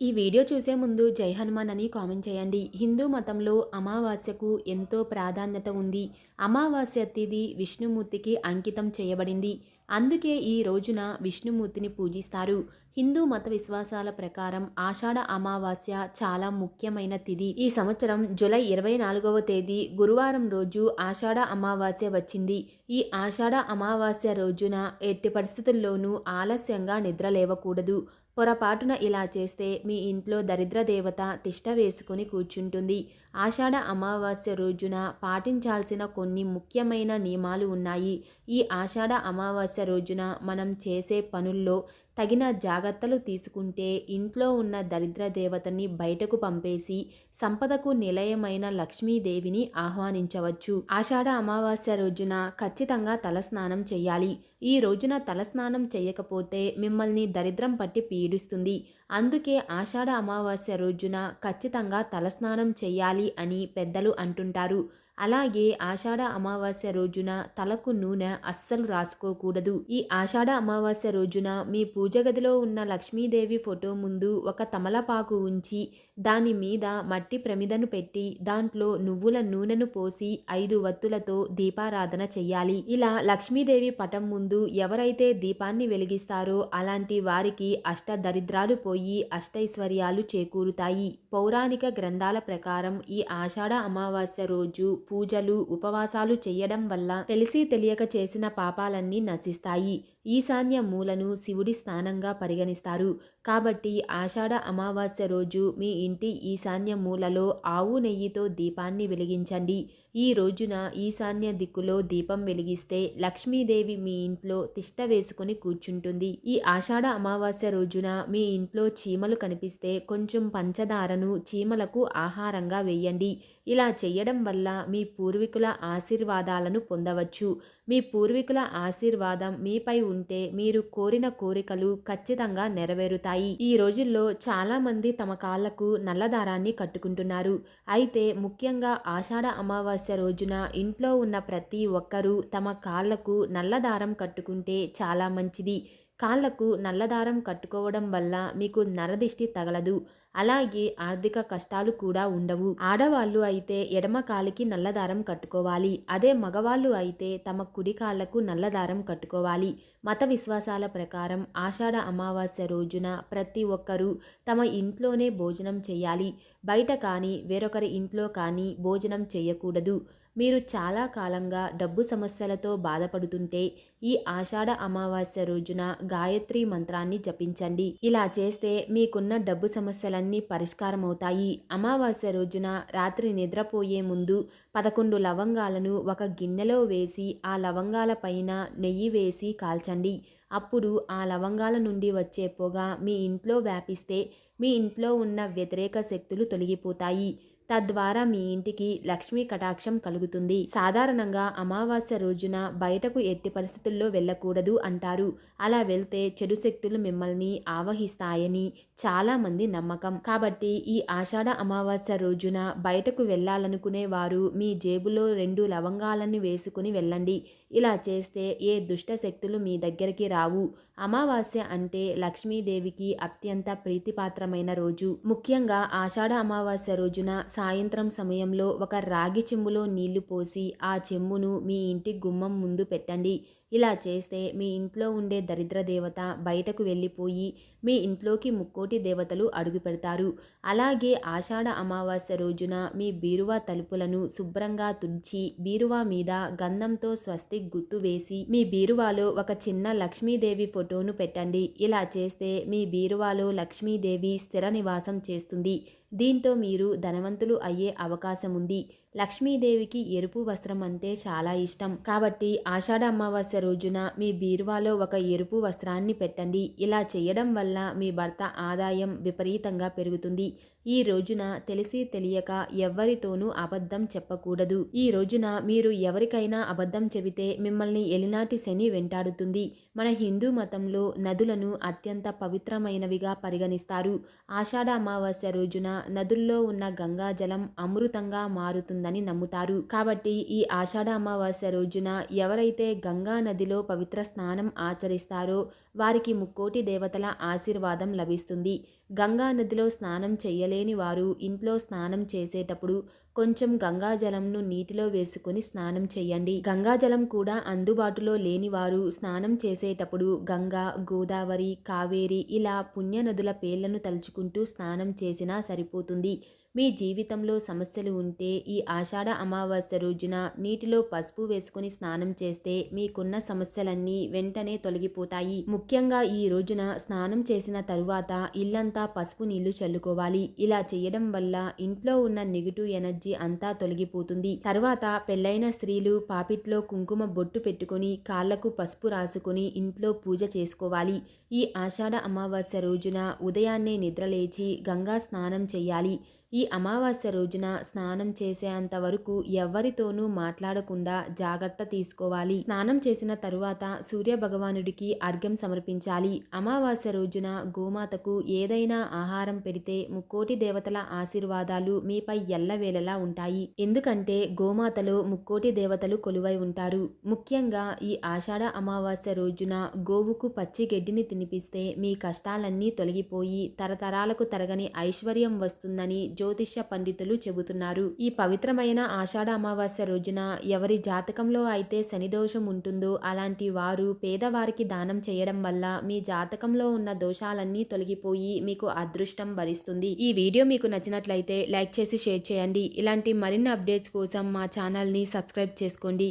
ఈ వీడియో చూసే ముందు జై హనుమాన్ అని కామెంట్ చేయండి. హిందూ మతంలో అమావాస్యకు ఎంతో ప్రాధాన్యత ఉంది. అమావాస్య తిథి విష్ణుమూర్తికి అంకితం చేయబడింది. అందుకే ఈ రోజున విష్ణుమూర్తిని పూజిస్తారు. హిందూ మత విశ్వాసాల ప్రకారం ఆషాఢ అమావాస్య చాలా ముఖ్యమైన తిథి ఈ సంవత్సరం జూలై ఇరవై నాలుగవ తేదీ గురువారం రోజు ఆషాఢ అమావాస్య వచ్చింది. ఈ ఆషాఢ అమావాస్య రోజున ఎట్టి పరిస్థితుల్లోనూ ఆలస్యంగా నిద్ర లేవకూడదు. పొరపాటున ఇలా చేస్తే మీ ఇంట్లో దరిద్ర దేవత తిష్ట వేసుకుని కూర్చుంటుంది. ఆషాఢ అమావాస్య రోజున పాటించాల్సిన కొన్ని ముఖ్యమైన నియమాలు ఉన్నాయి. ఈ ఆషాఢ అమావాస్య రోజున మనం చేసే పనుల్లో తగిన జాగ్రత్తలు తీసుకుంటే ఇంట్లో ఉన్న దరిద్ర దేవతని బయటకు పంపేసి సంపదకు నిలయమైన లక్ష్మీదేవిని ఆహ్వానించవచ్చు. ఆషాఢ అమావాస్య రోజున ఖచ్చితంగా తలస్నానం చేయాలి. ఈ రోజున తలస్నానం చేయకపోతే మిమ్మల్ని దరిద్రం పట్టి పీడిస్తుంది. అందుకే ఆషాఢ అమావాస్య రోజున ఖచ్చితంగా తలస్నానం చేయాలి అని పెద్దలు అంటుంటారు. అలాగే ఆషాఢ అమావాస్య రోజున తలకు నూనె అస్సలు రాసుకోకూడదు. ఈ ఆషాఢ అమావాస్య రోజున మీ పూజ గదిలో ఉన్న లక్ష్మీదేవి ఫోటో ముందు ఒక తమలపాకు ఉంచి దాని మీద మట్టి ప్రమిదను పెట్టి దాంట్లో నువ్వుల నూనెను పోసి ఐదు వత్తులతో దీపారాధన చెయ్యాలి. ఇలా లక్ష్మీదేవి పటం ముందు ఎవరైతే దీపాన్ని వెలిగిస్తారో అలాంటి వారికి అష్ట దరిద్రాలు పోయి అష్టైశ్వర్యాలు చేకూరుతాయి. పౌరాణిక గ్రంథాల ప్రకారం ఈ ఆషాఢ అమావాస్య రోజు పూజలు ఉపవాసాలు చేయడం వల్ల తెలిసి తెలియక చేసిన పాపాలన్నీ నశిస్తాయి. ఈశాన్య మూలను శివుడి స్థానంగా పరిగణిస్తారు. కాబట్టి ఆషాఢ అమావాస్య రోజు మీ ఇంటి ఈశాన్య మూలలో ఆవు నెయ్యితో దీపాన్ని వెలిగించండి. ఈ రోజున ఈశాన్య దిక్కులో దీపం వెలిగిస్తే లక్ష్మీదేవి మీ ఇంట్లో తిష్ట వేసుకుని కూర్చుంటుంది. ఈ ఆషాఢ అమావాస్య రోజున మీ ఇంట్లో చీమలు కనిపిస్తే కొంచెం పంచదారను చీమలకు ఆహారంగా వేయండి. ఇలా చేయడం వల్ల మీ పూర్వీకుల ఆశీర్వాదాలను పొందవచ్చు. మీ పూర్వీకుల ఆశీర్వాదం మీపై ఉంటే మీరు కోరిన కోరికలు ఖచ్చితంగా నెరవేరుతాయి. ఈ రోజుల్లో చాలామంది తమ కాళ్ళకు నల్లదారాన్ని కట్టుకుంటున్నారు. అయితే ముఖ్యంగా ఆషాఢ అమావాస్య రోజున ఇంట్లో ఉన్న ప్రతి ఒక్కరూ తమ కాళ్ళకు నల్లదారం కట్టుకుంటే చాలా మంచిది. కాళ్ళకు నల్లదారం కట్టుకోవడం వల్ల మీకు నరదిష్టి తగలదు. అలాగే ఆర్థిక కష్టాలు కూడా ఉండవు. ఆడవాళ్ళు అయితే ఎడమ కాలికి నల్లదారం కట్టుకోవాలి. అదే మగవాళ్ళు అయితే తమ కుడి కాళ్ళకు నల్లదారం కట్టుకోవాలి. మత విశ్వాసాల ప్రకారం ఆషాఢ అమావాస్య రోజున ప్రతి ఒక్కరూ తమ ఇంట్లోనే భోజనం చేయాలి. బయట కానీ వేరొకరి ఇంట్లో కానీ భోజనం చేయకూడదు. మీరు చాలా కాలంగా డబ్బు సమస్యలతో బాధపడుతుంటే ఈ ఆషాఢ అమావాస్య రోజున గాయత్రి మంత్రాన్ని జపించండి. ఇలా చేస్తే మీకున్న డబ్బు సమస్యలన్నీ పరిష్కారం అవుతాయి అమావాస్య రోజున రాత్రి నిద్రపోయే ముందు పదకొండు లవంగాలను ఒక గిన్నెలో వేసి ఆ లవంగాల పైన నెయ్యి వేసి కాల్చండి. అప్పుడు ఆ లవంగాల నుండి వచ్చే పొగ మీ ఇంట్లో వ్యాపిస్తే మీ ఇంట్లో ఉన్న వ్యతిరేక శక్తులు తొలగిపోతాయి. తద్వారా మీ ఇంటికి లక్ష్మీ కటాక్షం కలుగుతుంది. సాధారణంగా అమావాస్య రోజున బయటకు ఎట్టి పరిస్థితుల్లో వెళ్ళకూడదు అంటారు. అలా వెళ్తే చెడు శక్తులు మిమ్మల్ని ఆవహిస్తాయని చాలామంది నమ్మకం. కాబట్టి ఈ ఆషాఢ అమావాస్య రోజున బయటకు వెళ్ళాలనుకునే వారు మీ జేబులో రెండు లవంగాలను వేసుకుని వెళ్ళండి. ఇలా చేస్తే ఏ దుష్ట శక్తులు మీ దగ్గరికి రావు. అమావాస్య అంటే లక్ష్మీదేవికి అత్యంత ప్రీతిపాత్రమైన రోజు. ముఖ్యంగా ఆషాఢ అమావాస్య రోజున సాయంత్రం సమయంలో ఒక రాగి చెంబులో నీళ్ళు పోసి ఆ చెంబును మీ ఇంటి గుమ్మం ముందు పెట్టండి. ఇలా చేస్తే మీ ఇంట్లో ఉండే దరిద్ర దేవత బయటకు వెళ్ళిపోయి మీ ఇంట్లోకి ముక్కోటి దేవతలు అడుగు పెడతారు. అలాగే ఆషాఢ అమావాస్య రోజున మీ బీరువా తలుపులను శుభ్రంగా తుడిచి బీరువా మీద గంధంతో స్వస్తి గుర్తు వేసి మీ బీరువాలో ఒక చిన్న లక్ష్మీదేవి ఫోటోను పెట్టండి. ఇలా చేస్తే మీ బీరువాలో లక్ష్మీదేవి స్థిర నివాసం చేస్తుంది. దీంతో మీరు ధనవంతులు అయ్యే అవకాశం ఉంది లక్ష్మీదేవికి ఎరుపు వస్త్రం అంటే చాలా ఇష్టం. కాబట్టి ఆషాఢ అమావాస్య రోజున మీ బీరువాలో ఒక ఎరుపు వస్త్రాన్ని పెట్టండి. ఇలా చేయడం వల్ల మీ భర్త ఆదాయం విపరీతంగా పెరుగుతుంది. ఈ రోజున తెలిసి తెలియక ఎవ్వరితోనూ అబద్ధం చెప్పకూడదు. ఈ రోజున మీరు ఎవరికైనా అబద్ధం చెబితే మిమ్మల్ని ఎలినాటి శని వెంటాడుతుంది. మన హిందూ మతంలో నదులను అత్యంత పవిత్రమైనవిగా పరిగణిస్తారు. ఆషాఢ అమావాస్య రోజున నదుల్లో ఉన్న గంగాజలం అమృతంగా మారుతుందని నమ్ముతారు. కాబట్టి ఈ ఆషాఢ అమావాస్య రోజున ఎవరైతే గంగా నదిలో పవిత్ర స్నానం ఆచరిస్తారో వారికి ముక్కోటి దేవతల ఆశీర్వాదం లభిస్తుంది. గంగా నదిలో స్నానం చేయలేని వారు ఇంట్లో స్నానం చేసేటప్పుడు కొంచెం గంగాజలంను నీటిలో వేసుకుని స్నానం చేయండి గంగాజలం కూడా అందుబాటులో లేని వారు స్నానం చేసేటప్పుడు గంగా గోదావరి కావేరి ఇలా పుణ్యనదుల పేర్లను తలుచుకుంటూ స్నానం చేసినా సరిపోతుంది. మీ జీవితంలో సమస్యలు ఉంటే ఈ ఆషాఢ అమావాస్య రోజున నీటిలో పసుపు వేసుకుని స్నానం చేస్తే మీకున్న సమస్యలన్నీ వెంటనే తొలగిపోతాయి. ముఖ్యంగా ఈ రోజున స్నానం చేసిన తరువాత ఇల్లంతా పసుపు నీళ్ళు చల్లుకోవాలి. ఇలా చేయడం వల్ల ఇంట్లో ఉన్న నెగిటివ్ ఎనర్జీ అంతా తొలగిపోతుంది. తర్వాత పెళ్ళైన స్త్రీలు పాపిట్లో కుంకుమ బొట్టు పెట్టుకొని కాళ్ళకు పసుపు రాసుకొని ఇంట్లో పూజ చేసుకోవాలి. ఈ ఆషాఢ అమావాస్య రోజున ఉదయాన్నే నిద్రలేచి గంగా స్నానం చేయాలి. ఈ అమావాస్య రోజున స్నానం చేసేంత వరకు ఎవ్వరితోనూ మాట్లాడకుండా జాగ్రత్త తీసుకోవాలి. స్నానం చేసిన తరువాత సూర్య భగవానుడికి అర్ఘ్యం సమర్పించాలి. అమావాస్య రోజున గోమాతకు ఏదైనా ఆహారం పెడితే ముక్కోటి దేవతల ఆశీర్వాదాలు మీపై ఎల్లవేళలా ఉంటాయి. ఎందుకంటే గోమాతలో ముక్కోటి దేవతలు కొలువై ఉంటారు. ముఖ్యంగా ఈ ఆషాఢ అమావాస్య రోజున గోవుకు పచ్చి గడ్డిని తినిపిస్తే మీ కష్టాలన్నీ తొలగిపోయి తరతరాలకు తరగని ఐశ్వర్యం వస్తుందని జ్యోతిష్య పండితులు చెబుతున్నారు. ఈ పవిత్రమైన ఆషాఢ అమావాస్య రోజున ఎవరి జాతకంలో అయితే శనిదోషం ఉంటుందో అలాంటి వారు పేదవారికి దానం చేయడం వల్ల మీ జాతకంలో ఉన్న దోషాలన్నీ తొలగిపోయి మీకు అదృష్టం భరిస్తుంది ఈ వీడియో మీకు నచ్చినట్లయితే లైక్ చేసి షేర్ చేయండి. ఇలాంటి మరిన్ని అప్డేట్స్ కోసం మా ఛానల్ని సబ్స్క్రైబ్ చేసుకోండి.